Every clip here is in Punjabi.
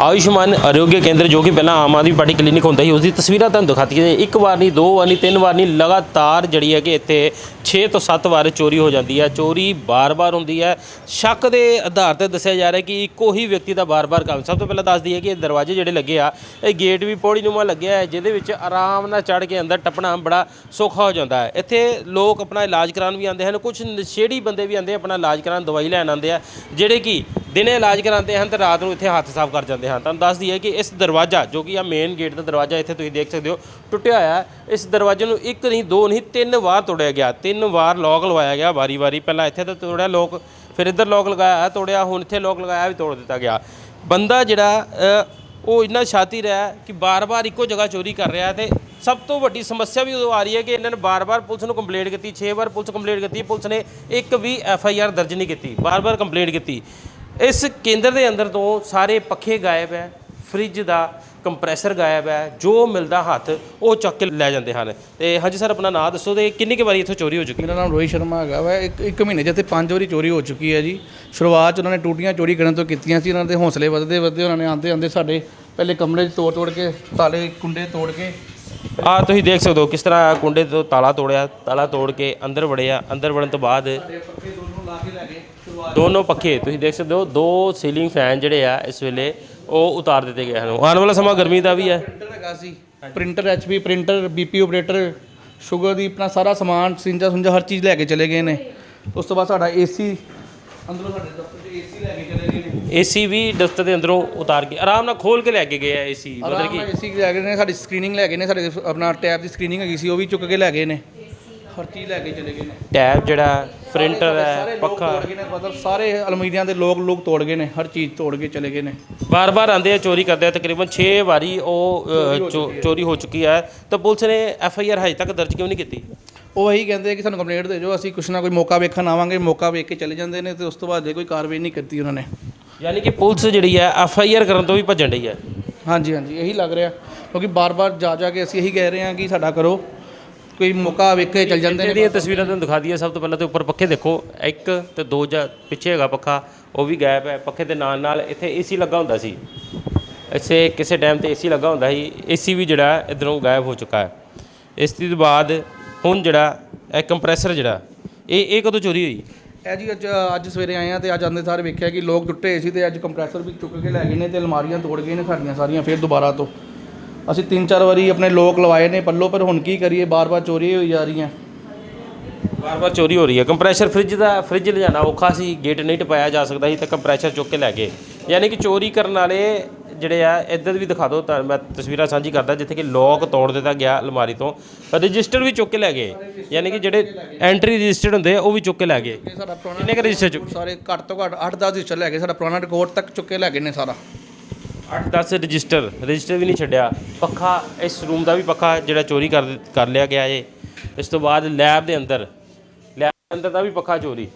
ਆਯੁਸ਼ਮਾਨ ਆਰੋਗਯ ਕੇਂਦਰ ਜੋ ਕਿ ਪਹਿਲਾਂ ਆਮ ਆਦਮੀ ਪਾਰਟੀ ਕਲੀਨਿਕ ਹੁੰਦਾ ਸੀ ਉਸ ਦੀ ਤਸਵੀਰਾਂ ਤੁਹਾਨੂੰ ਦਿਖਾਤੀਆਂ ਨੇ। ਇੱਕ ਵਾਰ ਨਹੀਂ, ਦੋ ਵਾਰ ਨਹੀਂ, ਤਿੰਨ ਵਾਰ ਨਹੀਂ, ਲਗਾਤਾਰ ਜਿਹੜੀ ਹੈ ਕਿ ਇੱਥੇ 6 ਤੋਂ 7 ਵਾਰ ਚੋਰੀ ਹੋ ਜਾਂਦੀ ਹੈ। ਚੋਰੀ ਬਾਰ-ਬਾਰ ਹੁੰਦੀ ਹੈ। ਸ਼ੱਕ ਦੇ ਆਧਾਰ ਤੇ ਦੱਸਿਆ ਜਾ ਰਿਹਾ ਕਿ ਇੱਕੋ ਹੀ ਵਿਅਕਤੀ ਦਾ ਬਾਰ-ਬਾਰ ਕੰਮ। ਸਭ ਤੋਂ ਪਹਿਲਾਂ ਦੱਸ ਦਈਏ ਕਿ ਇਹ ਦਰਵਾਜ਼ੇ ਜਿਹੜੇ ਲੱਗੇ ਆ, ਇਹ ਗੇਟ ਵੀ ਪੌੜੀ ਨੂੰਮਾ ਲੱਗਿਆ ਹੈ, ਜਿਹਦੇ ਵਿੱਚ ਆਰਾਮ ਨਾਲ ਚੜ੍ਹ ਕੇ ਅੰਦਰ ਟੱਪਣਾ ਬੜਾ ਸੌਖਾ ਹੋ ਜਾਂਦਾ ਹੈ। ਇੱਥੇ ਲੋਕ ਆਪਣਾ ਇਲਾਜ ਕਰਾਉਣ ਵੀ ਆਉਂਦੇ ਹਨ ਕੁਝ ਨਸ਼ੇੜੀ ਬੰਦੇ ਵੀ ਆਉਂਦੇ ਆਪਣਾ ਇਲਾਜ ਕਰਾਉਣ, ਦਵਾਈ ਲੈਣ ਆਉਂਦੇ ਆ, ਜਿਹੜੇ ਕਿ ਦਿਨੇ ਇਲਾਜ ਕਰਾਉਂਦੇ ਹਨ ਤੇ ਰਾਤ ਨੂੰ ਇੱਥੇ ਹੱਥ ਸਾਫ਼ ਕਰ ਜਾਂਦੇ ਹਨ। ਤੁਹਾਨੂੰ ਦੱਸ ਦਈਏ ਕਿ ਇਸ ਦਰਵਾਜ਼ਾ ਜੋ ਕਿ ਆ ਮੇਨ ਗੇਟ ਦਾ ਦਰਵਾਜ਼ਾ ਇੱਥੇ ਤੁਸੀਂ ਦੇਖ ਸਕਦੇ ਹੋ, ਟੁੱਟਿਆ ਹੋਇਆ ਹੈ। ਇਸ ਦਰਵਾਜ਼ੇ ਨੂੰ ਇੱਕ ਨਹੀਂ, ਦੋ ਨਹੀਂ, ਤਿੰਨ ਵਾਰ ਤੋੜਿਆ ਗਿਆ। ਤਿੰਨ ਵਾਰ ਲੋਕ ਲਵਾਇਆ ਗਿਆ ਵਾਰੀ-ਵਾਰੀ। ਪਹਿਲਾਂ ਇੱਥੇ ਤਾਂ ਤੋੜਿਆ ਲੋਕ ਫਿਰ ਇੱਧਰ ਲੋਕ ਲਗਾਇਆ, ਤੋੜਿਆ, ਹੁਣ ਇੱਥੇ ਲੋਕ ਲਗਾਇਆ ਵੀ ਤੋੜ ਦਿੱਤਾ ਗਿਆ। ਬੰਦਾ ਜਿਹੜਾ ਉਹ ਇੰਨਾ ਸ਼ਾਤਿਰ ਰਿਹਾ ਕਿ ਬਾਰ-ਬਾਰ ਇੱਕੋ ਜਗ੍ਹਾ ਚੋਰੀ ਕਰ ਰਿਹਾ ਹੈ ਤੇ ਸਭ ਤੋਂ ਵੱਡੀ ਸਮੱਸਿਆ ਵੀ ਉਦੋਂ ਆ ਰਹੀ ਹੈ ਕਿ ਇਹਨਾਂ ਨੇ ਬਾਰ-ਬਾਰ ਪੁਲਿਸ ਨੂੰ ਕੰਪਲੇਂਟ ਕੀਤੀ 6 ਵਾਰ ਪੁਲਿਸ ਕੰਪਲੇਂਟ ਕੀਤੀ। ਪੁਲਿਸ ਨੇ ਇੱਕ ਵੀ ਐਫ ਆਈ ਆਰ ਦਰਜ ਨਹੀਂ ਕੀਤੀ। ਬਾਰ-ਬਾਰ ਕੰਪਲੇਂਟ ਕੀਤੀ। ਇਸ ਕੇਂਦਰ ਦੇ ਅੰਦਰ ਤੋਂ ਸਾਰੇ ਪੱਖੇ ਗਾਇਬ ਹੈ ਫ੍ਰਿਜ ਦਾ ਕੰਪਰੈਸਰ ਗਾਇਬ ਹੈ ਜੋ ਮਿਲਦਾ ਹੱਥ ਉਹ ਚੱਕ ਕੇ ਲੈ ਜਾਂਦੇ ਹਨ। ਤੇ ਹਾਂਜੀ ਸਰ ਆਪਣਾ ਨਾਮ ਦੱਸੋ ਤੇ ਕਿੰਨੀ ਕੁ ਵਾਰੀ ਇੱਥੋਂ ਚੋਰੀ ਹੋ ਚੁੱਕੀ ਮੇਰਾ ਨਾਮ ਰੋਹਿਤ ਸ਼ਰਮਾ ਹੈਗਾ ਵਾ। ਇੱਕ ਇੱਕ ਮਹੀਨੇ 'ਚ ਇੱਥੇ ਪੰਜ ਵਾਰੀ ਚੋਰੀ ਹੋ ਚੁੱਕੀ ਹੈ ਜੀ। ਸ਼ੁਰੂਆਤ 'ਚ ਉਹਨਾਂ ਨੇ ਟੂਟੀਆਂ ਚੋਰੀ ਕਰਨ ਤੋਂ ਕੀਤੀਆਂ ਸੀ ਉਹਨਾਂ ਦੇ ਹੌਸਲੇ ਵੱਧਦੇ ਵੱਧਦੇ ਉਹਨਾਂ ਨੇ ਆਂਦੇ ਆਂਦੇ ਸਾਡੇ ਪਹਿਲੇ ਕਮਰੇ 'ਚ ਤੋੜ ਤੋੜ ਕੇ ਤਾਲੇ ਕੁੰਡੇ ਤੋੜ ਕੇ। ਆ ਤੁਸੀਂ ਦੇਖ ਸਕਦੇ ਹੋ ਕਿਸ ਤਰ੍ਹਾਂ ਕੁੰਡੇ ਤੋਂ ਤਾਲਾ ਤੋੜਿਆ ਤਾਲਾ ਤੋੜ ਕੇ ਅੰਦਰ ਵੜਿਆ ਅੰਦਰ ਵੜਨ ਤੋਂ ਬਾਅਦ ਪੱਕੇ ਦੋਨੋਂ ਲਾ ਕੇ ਲੈ ਗਏ ਸ਼ੁਰੂਆਤ ਦੋਨੋਂ ਪੱਖੇ ਤੁਸੀਂ ਦੇਖ ਸਕਦੇ ਹੋ ਦੋ ਸੀਲਿੰਗ ਫੈਨ ਜਿਹੜੇ ਆ ਇਸ ਵੇਲੇ ਉਹ ਉਤਾਰ ਦਿੱਤੇ ਗਏ ਹਨ। ਆਉਣ ਵਾਲਾ ਸਮਾਂ ਗਰਮੀ ਦਾ ਵੀ ਹੈ। ਪ੍ਰਿੰਟਰ ਹੈਗਾ ਸੀ। Printer HP printer BP operator sugar ਦੀ ਆਪਣਾ ਸਾਰਾ ਸਮਾਨ ਸਿੰਜਾ ਸੁੰਜਾ ਹਰ ਚੀਜ਼ ਲੈ ਕੇ ਚਲੇ ਗਏ ਨੇ। ਉਸ ਤੋਂ ਬਾਅਦ ਸਾਡਾ ਏਸੀ ਅੰਦਰੋਂ ਸਾਡੇ ਦਫ਼ਤਰ 'ਚ ਏਸੀ ਲੈ ਕੇ ਚਲੇ ਗਏ ਨੇ। ਏਸੀ ਵੀ ਦਫ਼ਤਰ ਦੇ ਅੰਦਰੋਂ ਉਤਾਰ ਕੇ ਆਰਾਮ ਨਾਲ ਖੋਲ ਕੇ ਲੈ ਕੇ ਗਏ ਆ ਏਸੀ ਮਤਲਬ ਕਿ ਏਸੀ ਲੈ ਗਏ ਨੇ ਸਾਡੀ ਸਕਰੀਨਿੰਗ ਲੈ ਗਏ ਨੇ ਸਾਡੇ ਆਪਣਾ ਟੈਬ ਦੀ ਸਕਰੀਨਿੰਗ ਹੈਗੀ ਸੀ ਉਹ ਵੀ ਚੁੱਕ ਕੇ ਲੈ ਗਏ ਨੇ। ਹਰ ਚੀਜ਼ ਲੈ ਕੇ ਚਲੇ ਗਏ ਨੇ। ਟੈਬ ਜਿਹੜਾ ਪ੍ਰਿੰਟਰ ਹੈ ਪੱਖਾ। ਤੋੜ ਗਏ ਨੇ ਮਤਲਬ ਸਾਰੇ ਅਲਮੀਰੀਆਂ ਦੇ ਲੋਕ ਲੋਕ ਤੋੜ ਗਏ ਨੇ ਹਰ ਚੀਜ਼ ਤੋੜ ਕੇ ਚਲੇ ਗਏ ਨੇ। ਬਾਰ-ਬਾਰ ਆਂਦੇ ਆ ਚੋਰੀ ਕਰਦੇ ਆ ਤਕਰੀਬਨ 6 ਵਾਰੀ ਉਹ ਅ, ਚੋ- ਚੋਰੀ ਹੋ ਚੁੱਕੀ ਹੈ। ਤਾਂ ਪੁਲਿਸ ਨੇ ਐਫ ਆਈ ਆਰ ਹਜੇ ਤੱਕ ਦਰਜ ਕਿਉਂ ਨਹੀਂ ਕੀਤੀ? ਉਹ ਇਹੀ ਕਹਿੰਦੇ ਕਿ ਸਾਨੂੰ ਕੰਪਲੇਂਟ ਦੇ ਦਿਓ ਅਸੀਂ ਕੁਛ ਨਾ ਕੋਈ ਮੌਕਾ ਵੇਖਣ ਆਵਾਂਗੇ ਮੌਕਾ ਵੇਖ ਕੇ ਚਲੇ ਜਾਂਦੇ ਨੇ ਤੇ ਉਸ ਤੋਂ ਬਾਅਦ ਜੇ ਕੋਈ ਕਾਰਵਾਈ ਨਹੀਂ ਕੀਤੀ ਉਹਨਾਂ ਨੇ। ਯਾਨੀ ਕਿ ਪੁਲਿਸ ਜਿਹੜੀ ਹੈ ਐਫ ਆਈ ਆਰ ਕਰਨ ਤੋਂ ਵੀ ਭੱਜਣ ਡਈ ਹੈ। ਹਾਂਜੀ ਹਾਂਜੀ ਇਹੀ ਲੱਗ ਰਿਹਾ। ਕਿਉਂਕਿ ਬਾਰ-ਬਾਰ ਜਾ ਜਾ ਕੇ ਅਸੀਂ ਇਹੀ ਕਹਿ ਰਹੇ ਹਾਂ ਕਿ ਸਾਡਾ ਕਰੋ। ਕੋਈ ਮੌਕਾ ਵੇਖ ਕੇ ਚਲ ਜਾਂਦੇ ਨੇ ਜਿਹੜੀਆਂ ਤਸਵੀਰਾਂ ਤੁਹਾਨੂੰ ਦਿਖਾ ਦਈਏ ਸਭ ਤੋਂ ਪਹਿਲਾਂ ਤੇ ਉੱਪਰ ਪੱਖੇ ਦੇਖੋ ਇੱਕ ਤੇ ਦੋ ਜਾਂ ਪਿੱਛੇ ਹੈਗਾ ਪੱਖਾ ਉਹ ਵੀ ਗਾਇਬ ਹੈ। ਪੱਖੇ ਦੇ ਨਾਲ ਨਾਲ ਇੱਥੇ ਏਸੀ ਲੱਗਾ ਹੁੰਦਾ ਸੀ। ਇੱਥੇ ਕਿਸੇ ਟਾਈਮ ਤੇ ਏਸੀ ਲੱਗਾ ਹੁੰਦਾ ਸੀ। ਏਸੀ ਵੀ ਜਿਹੜਾ ਇਧਰੋਂ ਗਾਇਬ ਹੋ ਚੁੱਕਾ ਹੈ। ਇਸ ਤੋਂ ਬਾਅਦ ਹੁਣ ਜਿਹੜਾ ਇਹ ਕੰਪਰੈਸਰ ਜਿਹੜਾ ਇਹ ਇਹ ਕਦੋਂ ਚੋਰੀ ਹੋਈ? ਇਹ ਜੀ ਅੱਜ ਅੱਜ ਸਵੇਰੇ ਆਏ ਆ ਤੇ ਅੱਜ ਆਂਦੇ ਸਾਰੇ ਵੇਖਿਆ ਕਿ ਲੋਕ ਟੁੱਟੇ ਹੋਏ ਸੀ ਤੇ ਅੱਜ ਕੰਪਰੈਸਰ ਵੀ ਚੁੱਕ ਕੇ ਲੈ ਗਏ ਨੇ ਤੇ ਅਲਮਾਰੀਆਂ ਤੋੜ ਗਏ ਨੇ ਸਾਡੀਆਂ ਸਾਰੀਆਂ ਫਿਰ ਦੁਬਾਰਾ ਤੋਂ। ਅਸੀਂ ਤਿੰਨ ਚਾਰ ਵਾਰੀ ਆਪਣੇ ਲੋਕ ਲਵਾਏ ਨੇ ਪੱਲੋ ਪਰ ਹੁਣ ਕੀ ਕਰੀਏ? ਬਾਰ-ਬਾਰ ਚੋਰੀ ਹੋਈ ਜਾ ਰਹੀਆਂ ਵਾਰ-ਵਾਰ ਚੋਰੀ ਹੋ ਰਹੀ ਹੈ। ਕੰਪਰੈਸਰ ਫ੍ਰਿਜ ਦਾ ਫ੍ਰਿਜ ਲਿਜਾਣਾ ਔਖਾ ਸੀ। ਗੇਟ ਨਹੀਂ ਟਪਾਇਆ ਜਾ ਸਕਦਾ ਸੀ ਤਾਂ ਕੰਪਰੈਸਰ ਚੁੱਕ ਕੇ ਲੈ ਗਏ। ਯਾਨੀ ਕਿ ਚੋਰੀ ਕਰਨ ਵਾਲੇ ਜਿਹੜੇ ਆ ਇੱਧਰ ਵੀ ਦਿਖਾ ਦਿਓ ਤਾਂ ਮੈਂ ਤਸਵੀਰਾਂ ਸਾਂਝੀ ਕਰਦਾ ਜਿੱਥੇ ਕਿ ਲੋਕ ਤੋੜ ਦਿੱਤਾ ਗਿਆ ਅਲਮਾਰੀ ਤੋਂ। ਰਜਿਸਟਰ ਵੀ ਚੁੱਕ ਕੇ ਲੈ ਗਏ। ਯਾਨੀ ਕਿ ਜਿਹੜੇ ਐਂਟਰੀ ਰਜਿਸਟਰਡ ਹੁੰਦੇ ਆ ਉਹ ਵੀ ਚੁੱਕ ਕੇ ਲੈ ਗਏ। ਇਹ ਸਾਡਾ ਪੁਰਾਣਾ ਕਿੰਨੇ ਕੁ ਰਜਿਸਟਰ ਚੁੱਕ ਸਾਰੇ ਘੱਟ ਤੋਂ ਘੱਟ 8-10 ਰਜਿਸਟਰ ਲੈ ਗਏ। ਸਾਡਾ ਪੁਰਾਣਾ ਰਿਕਾਰਡ ਤੱਕ ਚੁੱਕ ਕੇ ਲੈ ਗਏ ਨੇ ਸਾਰਾ। 8-10 ਰਜਿਸਟਰ ਰਜਿਸਟਰ ਵੀ ਨਹੀਂ ਛੱਡਿਆ। ਪੱਖਾ ਇਸ ਰੂਮ ਦਾ ਵੀ ਪੱਖਾ ਜਿਹੜਾ ਚੋਰੀ ਕਰ ਦਿੱ- ਕਰ ਲਿਆ ਗਿਆ ਏ। ਇਸ ਤੋਂ ਬਾਅਦ ਲੈਬ ਦੇ ਅੰਦਰ ਲੈਬ ਦੇ ਅੰਦਰ ਦਾ ਵੀ ਪੱਖਾ ਚੋਰੀ।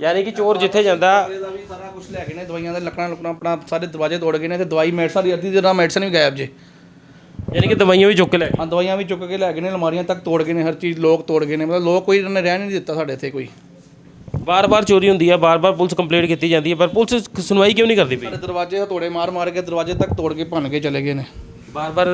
ਯਾਨੀ ਕਿ ਚੋਰ ਜਿੱਥੇ ਜਾਂਦਾ ਦਾ ਵੀ ਸਾਰਾ ਕੁਝ ਲੈ ਗਏ ਨੇ ਦਵਾਈਆਂ ਦੇ ਲੱਕੜਾਂ ਲੁਕਣਾ ਆਪਣਾ ਸਾਰੇ ਦਰਵਾਜ਼ੇ ਤੋੜ ਗਏ ਨੇ ਤੇ ਦਵਾਈ ਮੈਡੀਸਨ ਦੀ ਅੱਧੀ ਜਿਹੜਾ ਮੈਡੀਸਨ ਵੀ ਗਾਇਬ ਜੇ। ਯਾਨੀ ਕਿ ਦਵਾਈਆਂ ਵੀ ਚੁੱਕ ਕੇ ਲੈ ਗਏ ਹਾਂ ਦਵਾਈਆਂ ਵੀ ਚੁੱਕ ਕੇ ਲੈ ਗਏ ਨੇ ਅਲਮਾਰੀਆਂ ਤੱਕ ਤੋੜ ਗਏ ਨੇ ਹਰ ਚੀਜ਼ ਲੋਕ ਤੋੜ ਗਏ ਨੇ। ਮਤਲਬ ਲੋਕ ਕੋਈ ਇਹਨਾਂ ਨੇ ਰਹਿਣ ਨਹੀਂ ਦਿੱਤਾ ਸਾਡੇ ਇੱਥੇ ਕੋਈ। ਬਾਰ-ਬਾਰ ਚੋਰੀ ਹੁੰਦੀ ਹੈ ਬਾਰ-ਬਾਰ ਪੁਲਿਸ ਕੰਪਲੇਂਟ ਕੀਤੀ ਜਾਂਦੀ ਹੈ ਪਰ ਪੁਲਿਸ ਸੁਣਵਾਈ ਕਿਉਂ ਨਹੀਂ ਕਰਦੀ ਪਈ? ਦਰਵਾਜ਼ੇ ਤੋੜੇ ਮਾਰ ਮਾਰ ਕੇ ਦਰਵਾਜ਼ੇ ਤੱਕ ਤੋੜ ਕੇ ਭੰਨ ਕੇ ਚਲੇ ਗਏ ਨੇ। ਬਾਰ-ਬਾਰ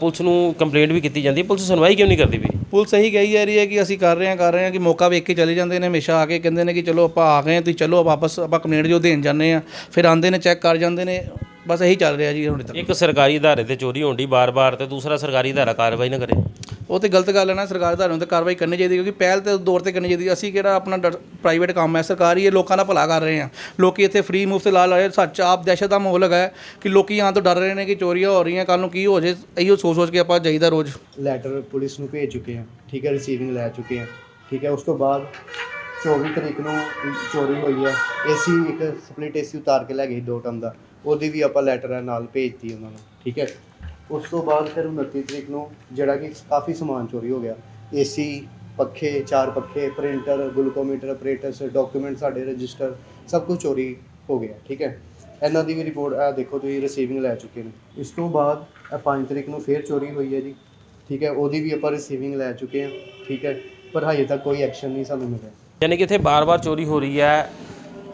ਪੁਲਿਸ ਨੂੰ ਕੰਪਲੇਂਟ ਵੀ ਕੀਤੀ ਜਾਂਦੀ ਹੈ ਪੁਲਿਸ ਸੁਣਵਾਈ ਕਿਉਂ ਨਹੀਂ ਕਰਦੀ ਪਈ? ਪੁਲਿਸ ਇਹੀ ਕਹੀ ਜਾ ਰਹੀ ਹੈ ਕਿ ਅਸੀਂ ਕਰ ਰਹੇ ਹਾਂ ਕਰ ਰਹੇ ਹਾਂ ਕਿ ਮੌਕਾ ਵੇਖ ਕੇ ਚਲੇ ਜਾਂਦੇ ਨੇ ਹਮੇਸ਼ਾ ਆ ਕੇ ਕਹਿੰਦੇ ਨੇ ਕਿ ਚਲੋ ਆਪਾਂ ਆ ਗਏ ਹਾਂ ਤੁਸੀਂ ਚਲੋ ਵਾਪਸ ਆਪਾਂ ਕੰਪਲੇਂਟ ਜੋ ਦੇਣ ਜਾਂਦੇ ਆ ਫਿਰ ਆਂਦੇ ਨੇ ਚੈੱਕ ਕਰ ਜਾਂਦੇ ਨੇ ਬਸ ਇਹੀ ਚੱਲ ਰਿਹਾ ਜੀ ਹੁਣ ਤੱਕ। ਇੱਕ ਸਰਕਾਰੀ ਅਦਾਰੇ ਤੇ ਚੋਰੀ ਹੋਣ ਦੀ ਬਾਰ-ਬਾਰ ਤੇ ਦੂਸਰਾ ਸਰਕਾਰੀ ਅਦਾਰਾ ਕਾਰਵਾਈ ਨਾ ਕਰੇ। ਉਹ ਤੇ ਗਲਤ ਗੱਲ ਹੈ ਨਾ, ਸਰਕਾਰ ਦਾ ਤੇ ਕਾਰਵਾਈ ਕਰਨੀ ਚਾਹੀਦੀ ਕਿਉਂਕਿ ਪਹਿਲ ਤੇ ਦੌਰ ਤੇ ਕਰਨੀ ਚਾਹੀਦੀ ਅਸੀਂ ਕਿਹੜਾ ਆਪਣਾ ਪ੍ਰਾਈਵੇਟ ਕੰਮ ਹੈ, ਸਰਕਾਰੀ ਇਹ ਲੋਕਾਂ ਦਾ ਭਲਾ ਕਰ ਰਹੇ ਆ। ਲੋਕੀ ਇੱਥੇ ਫ੍ਰੀ ਮੁਫਤ ਇਲਾਜ ਲੈ ਰਹੇ, ਸੱਚ ਆਪ ਦਹਿਸ਼ਤ ਦਾ ਮਾਹੌਲ ਹੈਗਾ ਕਿ ਲੋਕੀ ਆਉਣ ਤੋਂ ਡਰ ਰਹੇ ਨੇ ਕਿ ਚੋਰੀਆਂ ਹੋ ਰਹੀਆਂ ਕੱਲ ਨੂੰ ਕੀ ਹੋ ਜੇ, ਇਹੋ ਸੋਚ ਸੋਚ ਕੇ ਆਪਾਂ ਜਾਈਦਾ ਰੋਜ਼। ਲੈਟਰ ਪੁਲਿਸ ਨੂੰ ਭੇਜ ਚੁੱਕੇ ਹਾਂ ਠੀਕ ਹੈ ਰਿਸੀਵਿੰਗ ਲੈ ਚੁੱਕੇ ਹਾਂ ਠੀਕ ਹੈ, ਉਸ ਤੋਂ ਬਾਅਦ 24 ਤਰੀਕ ਨੂੰ ਚੋਰੀ ਹੋਈ ਹੈ ਏਸੀ ਇੱਕ ਸਪਲਿਟ ਏਸੀ ਉਤਾਰ ਕੇ ਲੈ ਗਏ ਦੋ ਟਨ ਦਾ, ਉਹਦੀ ਵੀ ਆਪਾਂ ਲੈਟਰ ਨਾਲ ਭੇਜਤੀ ਉਹਨਾਂ ਨੂੰ, ਠੀਕ ਹੈ। ਉਸ ਤੋਂ ਬਾਅਦ ਫਿਰ 29 ਤਰੀਕ ਨੂੰ ਜਿਹੜਾ ਕਿ ਕਾਫੀ ਸਮਾਨ ਚੋਰੀ ਹੋ ਗਿਆ। ਏਸੀ ਪੱਖੇ, ਚਾਰ ਪੱਖੇ ਪ੍ਰਿੰਟਰ ਗਲੂਕੋਮੀਟਰ ਆਪਰੇਟਰਸ ਡਾਕੂਮੈਂਟ ਸਾਡੇ ਰਜਿਸਟਰ ਸਭ ਕੁਝ ਚੋਰੀ ਹੋ ਗਿਆ, ਠੀਕ ਹੈ। ਇਹਨਾਂ ਦੀ ਵੀ ਰਿਪੋਰਟ ਆ ਦੇਖੋ ਤੁਸੀਂ ਰਿਸੀਵਿੰਗ ਲੈ ਚੁੱਕੇ ਨੇ। ਇਸ ਤੋਂ ਬਾਅਦ ਇਹ 5 ਤਰੀਕ ਨੂੰ ਫੇਰ ਚੋਰੀ ਹੋਈ ਹੈ ਜੀ, ਠੀਕ ਹੈ। ਉਹਦੀ ਵੀ ਆਪਾਂ ਰਿਸੀਵਿੰਗ ਲੈ ਚੁੱਕੇ ਹਾਂ, ਠੀਕ ਹੈ। ਪਰ ਹਜੇ ਤੱਕ ਕੋਈ ਐਕਸ਼ਨ ਨਹੀਂ ਸਾਨੂੰ ਮਿਲਿਆ। ਯਾਨੀ ਕਿ ਇੱਥੇ ਬਾਰ-ਬਾਰ ਚੋਰੀ ਹੋ ਰਹੀ ਹੈ,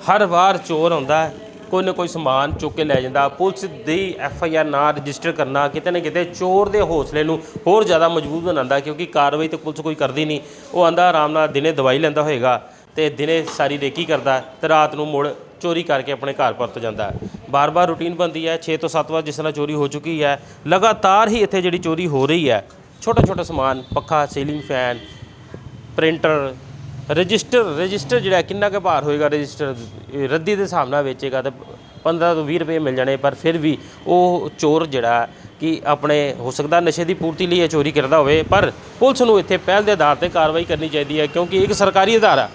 ਹਰ ਵਾਰ ਚੋਰ ਆਉਂਦਾ ਹੈ। ਕੋਈ ਨਾ ਕੋਈ ਸਮਾਨ ਚੁੱਕ ਕੇ ਲੈ ਜਾਂਦਾ। ਪੁਲਿਸ ਦੀ ਐਫ ਆਈ ਆਰ ਨਾ ਰਜਿਸਟਰ ਕਰਨਾ, ਕਿਤੇ ਨਾ ਕਿਤੇ ਚੋਰ ਦੇ ਹੌਸਲੇ ਨੂੰ ਹੋਰ ਜ਼ਿਆਦਾ ਮਜ਼ਬੂਤ ਬਣਾਉਂਦਾ, ਕਿਉਂਕਿ ਕਾਰਵਾਈ ਤੇ ਪੁਲਿਸ ਕੋਈ ਕਰਦੀ ਨਹੀਂ। ਉਹ ਆਂਦਾ, ਆਰਾਮ ਨਾਲ ਦਿਨੇ ਦਵਾਈ ਲੈਂਦਾ ਹੋਏਗਾ ਤੇ ਦਿਨੇ ਸਾਰੀ ਰੇਕੀ ਕਰਦਾ ਤੇ ਰਾਤ ਨੂੰ ਮੁੜ ਚੋਰੀ ਕਰਕੇ ਆਪਣੇ ਘਰ ਪਰਤ ਜਾਂਦਾ ਬਾਰ-ਬਾਰ ਰੂਟੀਨ ਬੰਦੀ ਹੈ 6 ਤੋਂ 7 ਵਾਰ ਜਿਸ ਤਰ੍ਹਾਂ ਚੋਰੀ ਹੋ ਚੁੱਕੀ ਹੈ, ਲਗਾਤਾਰ ਹੀ ਇੱਥੇ ਜਿਹੜੀ ਚੋਰੀ ਹੋ ਰਹੀ ਹੈ ਛੋਟਾ ਛੋਟਾ ਸਮਾਨ, ਪੱਖਾ, ceiling fan, printer register register ਜਿਹੜਾ ਕਿੰਨਾ ਕੁ ਭਾਰ ਹੋਏਗਾ ਰਜਿਸਟਰ ਰੱਦੀ ਦੇ ਹਿਸਾਬ ਨਾਲ ਵੇਚੇਗਾ ਤਾਂ 15 ਤੋਂ 20 ਰੁਪਏ ਮਿਲ ਜਾਣੇ, ਪਰ ਫਿਰ ਵੀ ਉਹ ਚੋਰ ਜਿਹੜਾ ਕਿ ਆਪਣੇ ਹੋ ਸਕਦਾ ਨਸ਼ੇ ਦੀ ਪੂਰਤੀ ਲਈ ਇਹ ਚੋਰੀ ਕਰਦਾ ਹੋਵੇ, ਪਰ ਪੁਲਿਸ ਨੂੰ ਇੱਥੇ ਪਹਿਲ ਦੇ ਆਧਾਰ ਤੇ ਕਾਰਵਾਈ ਕਰਨੀ ਚਾਹੀਦੀ ਹੈ, ਕਿਉਂਕਿ ਇੱਕ ਸਰਕਾਰੀ ਅਦਾਰਾ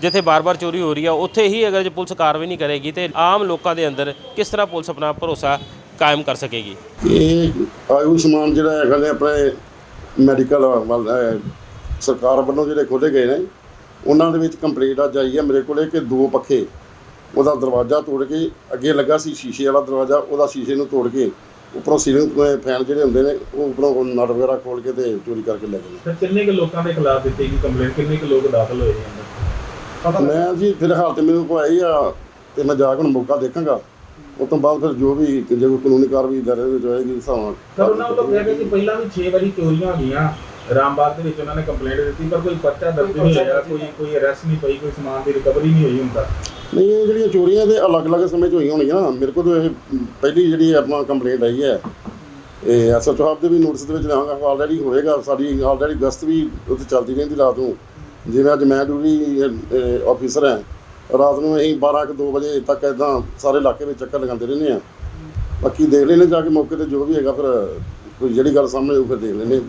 ਜਿੱਥੇ ਬਾਰ-ਬਾਰ ਚੋਰੀ ਹੋ ਰਹੀ ਹੈ ਉੱਥੇ ਹੀ ਅਗਰ ਜੇ ਪੁਲਿਸ ਕਾਰਵਾਈ ਨਹੀਂ ਕਰੇਗੀ ਤੇ ਆਮ ਲੋਕਾਂ ਦੇ ਅੰਦਰ ਕਿਸ ਤਰ੍ਹਾਂ ਪੁਲਿਸ ਆਪਣਾ ਭਰੋਸਾ ਕਾਇਮ ਕਰ ਸਕੇਗੀ? ਇਹ ਆਯੁਸ਼ਮਾਨ ਜਿਹੜਾ ਹੈਗਾ ਨੇ ਆਪਣੇ ਮੈਡੀਕਲ ਸਰਕਾਰ ਵੱਲੋਂ ਜਿਹੜੇ ਖੋਲ੍ਹੇ ਗਏ ਨੇ ਉਹਨਾਂ ਦੇ ਵਿੱਚ ਕੰਪਲੀਟ ਅੱਜ ਆਈ ਹੈ ਮੇਰੇ ਕੋਲੇ ਕਿ ਦੋ ਪੱਖੇ ਉਹਦਾ ਦਰਵਾਜ਼ਾ ਤੋੜ ਕੇ ਅੱਗੇ ਲੱਗਾ ਸੀ ਸ਼ੀਸ਼ੇ ਵਾਲਾ ਦਰਵਾਜ਼ਾ ਉਹਦਾ ਸ਼ੀਸ਼ੇ ਨੂੰ ਤੋੜ ਕੇ ਉੱਪਰੋਂ ਸੀਲਿੰਗ ਫੈਨ ਜਿਹੜੇ ਹੁੰਦੇ ਨੇ ਉਹ ਉੱਪਰੋਂ ਨਟ ਵਗੈਰਾ ਖੋਲ ਕੇ ਤੇ ਚੋਰੀ ਕਰਕੇ ਲੈ ਗਏ ਫਿਰ ਕਿੰਨੇ ਕੁ ਲੋਕਾਂ ਦੇ ਖਿਲਾਫ ਦਿੱਤੀ ਗਈ ਕੰਪਲੇਂਟ ਕਿੰਨੇ ਕੁ ਲੋਕ ਦਾਖਲ ਹੋਏ ਨੇ ਮੈਂ ਜੀ ਫਿਲਹਾਲ ਤੇ ਮੈਨੂੰ ਕੋਈ ਆਈ ਆ ਤੇ ਮੈਂ ਜਾ ਕੇ ਹੁਣ ਮੌਕਾ ਦੇਖਾਂਗਾ। ਉਸ ਤੋਂ ਬਾਅਦ ਫਿਰ ਜੋ ਵੀ ਜੇ ਕੋਈ ਕਾਨੂੰਨੀ ਕਾਰਵਾਈ ਦਰ ਵਿੱਚ ਹੋਏਗੀ ਹਿਸਾਬ ਨਾਲ ਪਰ ਉਹਨਾਂ ਵੱਲੋਂ ਕਿਹਾ ਗਿਆ ਕਿ ਪਹਿਲਾਂ ਵੀ 6 ਵਾਰੀ ਚੋਰੀਆਂ ਹੋਈਆਂ। ਰਾਮਬਾਗ ਦੇ ਵਿੱਚ ਉਹਨਾਂ ਨੇ ਕੰਪਲੇਂਟ ਦਿੱਤੀ ਪਰ ਕੋਈ ਪਰਚਾ ਦਰਜ ਨਹੀਂ ਹੋਇਆ ਕੋਈ ਕੋਈ ਅਰੈਸਟ ਨਹੀਂ ਪਈ ਕੋਈ ਸਮਾਨ ਦੀ ਰਿਕਵਰੀ ਨਹੀਂ ਹੋਈ ਤੱਕ। ਨਹੀਂ ਇਹ ਜਿਹੜੀਆਂ ਚੋਰੀਆਂ ਦੇ ਅਲੱਗ-ਅਲੱਗ ਸਮੇਂ 'ਚ ਹੋਈਆਂ ਹੋਣਗੀਆਂ ਨਾ ਮੇਰੇ ਕੋਲ ਤਾਂ ਇਹ ਪਹਿਲੀ ਜਿਹੜੀ ਆਪਣਾ ਕੰਪਲੇਂਟ ਆਈ ਹੈ ਇਹ ਐਸਐਚਓ ਸਾਹਿਬ ਦੇ ਵੀ ਨੋਟਿਸ ਦੇ ਵਿੱਚ ਲਾਂਗਾ ਆਲਰੇਡੀ ਹੋਏਗਾ ਸਾਡੀ ਆਲਰੇਡੀ ਗਸਤ ਵੀ ਉੱਥੇ ਚੱਲਦੀ ਰਹਿੰਦੀ ਰਾਤ ਨੂੰ। ਜਿਵੇਂ ਅੱਜ ਮੈਂ ਡਿਊਟੀ ਆਫੀਸਰ ਹਾਂ ਰਾਤ ਨੂੰ ਅਸੀਂ 12 ਕੁ 2 ਵਜੇ ਤੱਕ ਇਦਾਂ ਸਾਰੇ ਇਲਾਕੇ ਵਿੱਚ ਚੱਕਰ ਲਗਾਉਂਦੇ ਰਹਿੰਦੇ ਆ ਬਾਕੀ ਦੇਖ ਲੈਣੇ ਜਾ ਕੇ ਮੌਕੇ ਤੇ ਜੋ ਵੀ ਹੈਗਾ ਫਿਰ ਕੋਈ ਜਿਹੜੀ ਗੱਲ ਸਾਹਮਣੇ ਉਹ ਫਿਰ ਦੇਖ ਲੈਣੇ